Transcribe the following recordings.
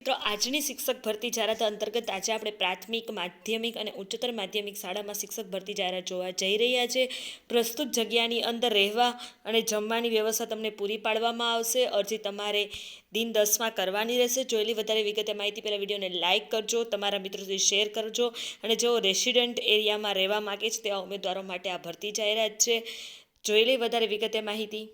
મિત્રો, આજની શિક્ષક ભરતી જાહેરાત અંતર્ગત આજે આપણે પ્રાથમિક, માધ્યમિક અને ઉચ્ચતર માધ્યમિક શાળામાં શિક્ષક ભરતી જાહેરાત જોવા જઈ રહ્યા છે. પ્રસ્તુત જગ્યાની અંદર રહેવા અને જમવાની વ્યવસ્થા તમને પૂરી પાડવામાં આવશે. અરજી તમારે દિન દસમાં કરવાની રહેશે. જોયેલી વધારે વિગતે માહિતી પહેલાં વિડીયોને લાઇક કરજો, તમારા મિત્રો સુધી શેર કરજો અને જેઓ રેસિડેન્ટ એરિયામાં રહેવા માગે છે, તેવા ઉમેદવારો માટે આ ભરતી જાહેરાત છે. જોયેલી વધારે વિગતે માહિતી.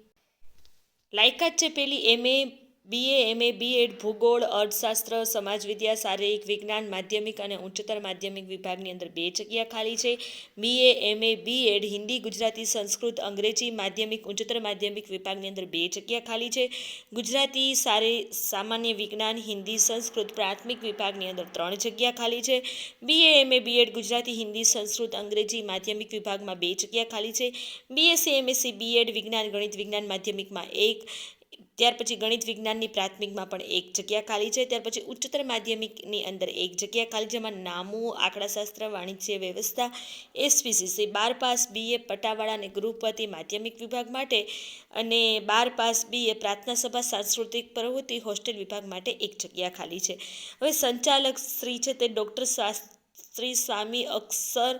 લાયકાત છે પેલી એમએ બીએ એમએ બીએડ ભૂગોળ, અર્થશાસ્ત્ર, સમાજવિદ્યા શારીરિક વિજ્ઞાન, માધ્યમિક અને ઉચ્ચતર માધ્યમિક વિભાગની અંદર બે જગ્યા ખાલી છે. BA MA BEd Hindi, Gujarati, Sanskrit, Angrezi, માધ્યમિક, ઉચ્ચતર માધ્યમિક વિભાગની અંદર બે જગ્યા ખાલી છે. ગુજરાતી, સારી, સામાન્ય વિજ્ઞાન, હિન્દી, સંસ્કૃત, પ્રાથમિક વિભાગની અંદર ત્રણ જગ્યા ખાલી છે. BA MA BEd Gujarati, Hindi, Sanskrit, Angrezi, માધ્યમિક વિભાગમાં બે જગ્યા ખાલી છે. બીએસસી એમએસસી બીએડ વિજ્ઞાન, ગણિત વિજ્ઞાન, માધ્યમિકમાં એક. ત્યાર પછી ગણિત વિજ્ઞાનની પ્રાથમિકમાં પણ એક જગ્યા ખાલી છે. ત્યાર પછી ઉચ્ચતર માધ્યમિકની અંદર એક જગ્યા ખાલી જેમાં નામું, આંકડાશાસ્ત્ર, વાણિજ્ય વ્યવસ્થા એસપીસીસી બાર પાસ બીએ પટાવાળા અને ગૃહપતિ માધ્યમિક વિભાગ માટે અને બાર પાસ બીએ પ્રાર્થના સભા, સાંસ્કૃતિક પ્રવૃત્તિ, હોસ્ટેલ વિભાગ માટે એક જગ્યા ખાલી છે. હવે સંચાલક શ્રી છે તે ડૉક્ટર શ્રી સ્વામી અક્ષર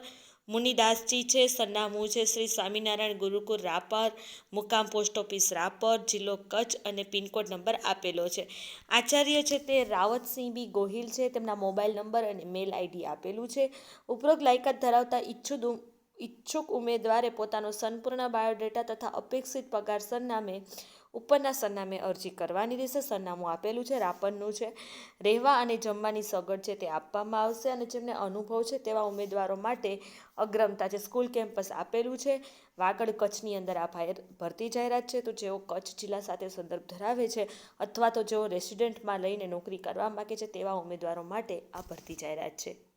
મુનિદાસજી છે, સરનામું છે, શ્રી સ્વામિનારાયણ ગુરુકુળ રાપર, મુકામ પોસ્ટ ઓફિસ રાપર, જિલ્લો કચ્છ અને પિનકોડ નંબર આપેલો છે. આચાર્ય છે તે રાવતસિંહ બી ગોહિલ છે, તેમના મોબાઈલ નંબર અને મેલ આઈડી આપેલું છે. ઉપરોક્ત લાયકાત ધરાવતા ઈચ્છુક ઈચ્છુક ઉમેદવારે પોતાનો સંપૂર્ણ બાયોડેટા તથા અપેક્ષિત પગાર સરનામે, ઉપરના સરનામે અરજી કરવાની રહેશે. સરનામું આપેલું છે, રાપરનું છે. રહેવા અને જમવાની સગવડ છે તે આપવામાં આવશે અને જેમને અનુભવ છે તેવા ઉમેદવારો માટે અગ્રમતા છે સ્કૂલ કેમ્પસ આપેલું છે, વાગડ કચ્છની અંદર આ ભાઈ ભરતી જાહેરાત છે. તો જેઓ કચ્છ જિલ્લા સાથે સંદર્ભ ધરાવે છે અથવા તો જેઓ રેસિડેન્ટમાં લઈને નોકરી કરવા માગે છે તેવા ઉમેદવારો માટે આ ભરતી જાહેરાત છે.